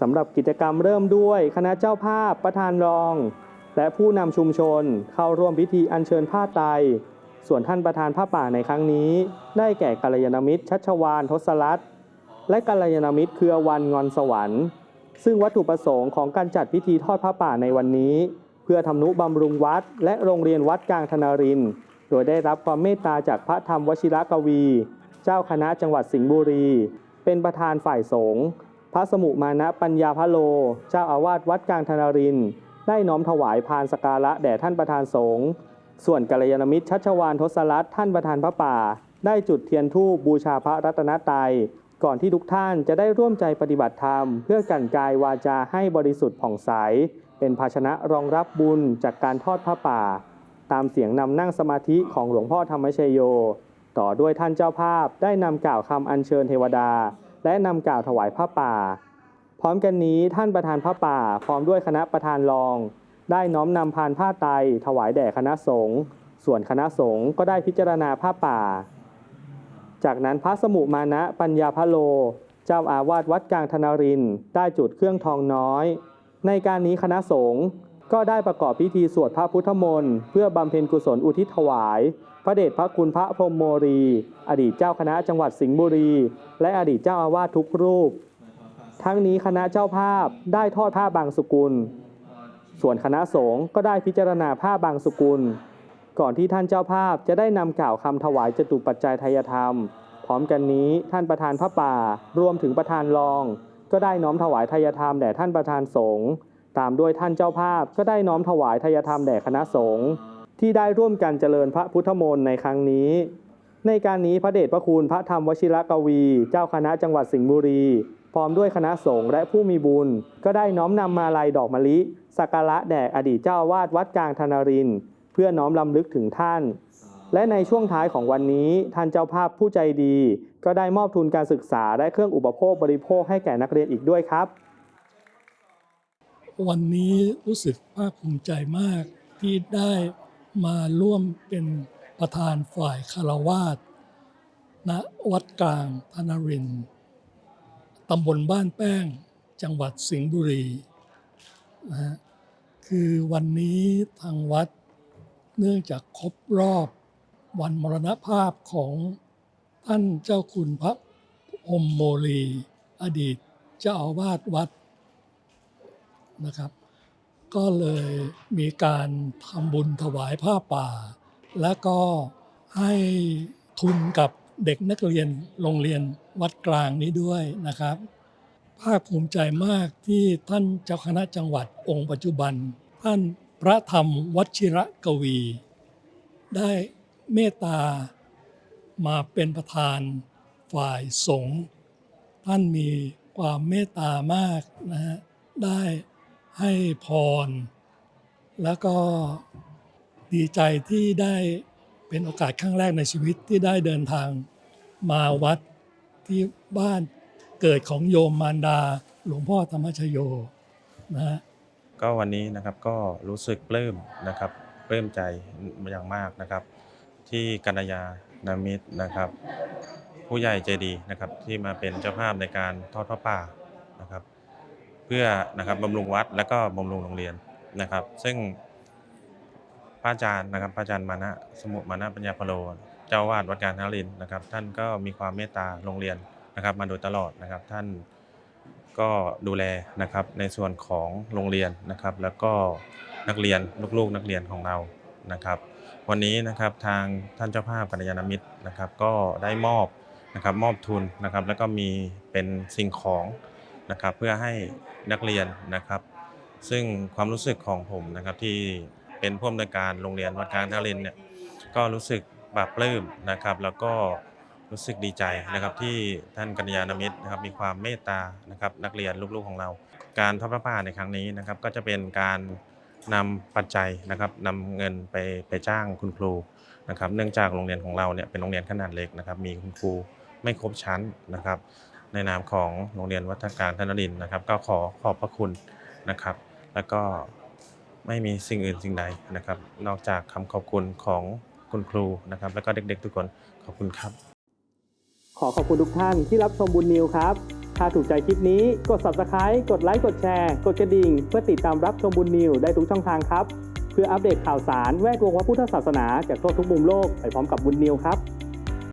สำหรับกิจกรรมเริ่มด้วย คณะเจ้าภาพประธานรอง และผู้นำชุมชนเข้าร่วมพิธีอัญเชิญผ้าไตรส่วนท่านประธานผ้าป่าในครั้งนี้ ได้แก่กัลยาณมิตร ชัชวานทศรัตน์และกัลยาณมิตรเครือวันงอนสวรรค์ ซึ่งวัตถุประสงค์ของการจัดพิธีทอดผ้าป่าในวันนี้ เพื่อทำนุบำรุงวัด และโรงเรียนวัดกลางธนาริน โดยได้รับความเมตตาจากพระธรรมวชิรกวี เจ้าคณะจังหวัดสิงห์บุรี เป็นประธานฝ่ายสงฆ์ พระสมุมานะปัญญาพะโล เจ้าอาวาสวัดกลางธนาริน ได้น้อมถวายพานสการะแด่ท่านประธานสงฆ์ ส่วนกัลยาณมิตรชัชวานทศรัตน์ท่านประธานพระป่า ได้จุดเทียนธูปบูชาพระรัตนตรัย ก่อนที่ทุกท่านจะได้ร่วมใจปฏิบัติธรรม เพื่อกันกายวาจาให้บริสุทธิ์ผ่องใส เป็นภาชนะรองรับบุญจากการทอดผ้าป่า ตามเสียงนำนั่งสมาธิของหลวงพ่อธรรมชโย ต่อด้วยท่านเจ้าภาพได้นำกล่าวคำอัญเชิญเทวดา และนำกล่าวถวายผ้าป่า พร้อมกันนี้ท่านประธานผ้าป่า พร้อมด้วยคณะประธานรอง ได้น้อมนำพานผ้าไตรถวายแด่คณะสงฆ์ส่วนคณะสงฆ์ก็ได้พิจารณาผ้าป่า จากนั้นพระสมุมานะปัญญาพะโล เจ้าอาวาสวัดกลางธนรินได้จุดเครื่องทองน้อย ในการนี้คณะสงฆ์ก็ได้ประกอบพิธีสวดพระพุทธมนต์เพื่อบำเพ็ญกุศลอุทิศถวาย พระเดชพระคุณพระพรมโมรี อดีตเจ้าคณะจังหวัดสิงห์บุรี และอดีตเจ้าอาวาสทุกรูป ทั้งนี้คณะเจ้าภาพได้ทอดผ้าบางสุกุล ส่วนคณะสงฆ์ก็ได้พิจารณาผ้าบางสุกุล ก่อนที่ท่านเจ้าภาพจะได้นำกล่าวคำถวายจตุปัจจัยทายธรรม พร้อมกันนี้ท่านประธานพระป่ารวมถึงประธานรอง ก็ได้น้อมถวายทายธรรมแด่ท่านประธานสงฆ์ตามด้วยท่านเจ้าภาพก็ได้น้อมถวายทายธรรมแด่คณะสงฆ์ ที่ได้ร่วมกันเจริญพระพุทธมนต์ในครั้งนี้ ในการนี้พระเดชพระคุณพระธรรมวชิรกวี เจ้าคณะจังหวัดสิงห์บุรี พร้อมด้วยคณะสงฆ์และผู้มีบุญ ก็ได้น้อมนำมาลัยดอกมะลิสักการะแด่อดีตเจ้าวาสวัดกลางธนาริน เพื่อน้อมลำลึกถึงท่าน และในช่วงท้ายของวันนี้ท่านเจ้าภาพผู้ใจดี ก็ได้มอบทุนการศึกษาและเครื่องอุปโภคบริโภคให้แก่นักเรียนอีกด้วยครับ วันนี้รู้สึกภาคภูมิใจมากที่ได้ มาร่วมเป็นประธานฝ่ายคารวาสณวัดกลางธนรินต์ตำบลบ้านแป้ง จังหวัดสิงห์บุรีนะฮะคือวันนี้ทางวัดเนื่องจากครบรอบวันมรณภาพของท่านเจ้าคุณพระพมโมลี อดีตเจ้าอาวาสวัดนะครับ ก็เลยมีการทำบุญถวายผ้าป่า และก็ให้ทุนกับเด็กนักเรียนโรงเรียนวัดกลางนี้ด้วยนะครับ ภาคภูมิใจมากที่ท่านเจ้าคณะจังหวัดองค์ปัจจุบัน ท่านพระธรรมวชิระกวี ได้เมตตามาเป็นประธานฝ่ายสงฆ์ท่านมีความเมตตามากนะฮะได้ ให้พร แล้วก็ดีใจที่ได้เป็นโอกาสครั้งแรกในชีวิตที่ได้เดินทางมาวัดที่บ้านเกิดของโยมมารดา หลวงพ่อธรรมชโยนะฮะ ก็วันนี้นะครับก็รู้สึกปลื้มนะครับปลื้มใจอย่างมากนะครับ ที่กัญญานามิตรนะครับ ผู้ใหญ่ใจดีนะครับที่มาเป็นเจ้าภาพในการทอดพระป่านะครับ พื่อนะครับบำรุงวัดและก็บำรุงโรงเรียนนะครับ ซึ่งพระอาจารย์นะครับพระอาจารย์มานะสมุมานะปัญญาพโลเจ้าวาดวัดการทารินนะครับ ท่านก็มีความเมตตาโรงเรียนนะครับ มาโดยตลอดนะครับ ท่านก็ดูแลนะครับในส่วนของโรงเรียนนะครับ แล้วก็นักเรียนลูกๆนักเรียนของเรานะครับ วันนี้นะครับทางท่านเจ้าภาพกัญญาณมิตรนะครับ ก็ได้มอบนะครับมอบทุนนะครับ แล้วก็มีเป็นสิ่งของ นะครับเพื่อให้นักเรียนนะครับ ซึ่งความรู้สึกของผมนะครับที่เป็นผู้อำนวยการโรงเรียนวัดกลางท่าเรนเนี่ยก็รู้สึกปาบปลื้มนะครับ แล้วก็รู้สึกดีใจนะครับที่ท่านกัญญาณมิตรนะครับมีความเมตตานะครับนักเรียนลูกๆของเรา การทอดพระป่าในครั้งนี้นะครับ ก็จะเป็นการนำปัจจัยนะครับนำเงินไปไปจ้างคุณครูนะครับ เนื่องจากโรงเรียนของเราเนี่ยเป็นโรงเรียนขนาดเล็กนะครับ มีคุณครูไม่ครบชั้นนะครับ ในนามของโรงเรียนวัฒการธนรินทร์นะครับ ก็ขอขอบพระคุณนะครับ แล้วก็ไม่มีสิ่งอื่นสิ่งใดนะครับ นอกจากคำขอบคุณของคุณครูนะครับ แล้วก็เด็กๆทุกคนขอบคุณครับ ขอขอบคุณทุกท่านที่รับชมบุญนิวครับ ถ้าถูกใจคลิปนี้กด subscribe กดไลค์กดแชร์ กดกระดิ่ง เพื่อติดตามรับชมบุญนิวได้ทุกช่องทางครับ เพื่ออัปเดตข่าวสารแวดวงพระพุทธศาสนาจากทั่วทุกมุมโลกไปพร้อมกับบุญนิวครับ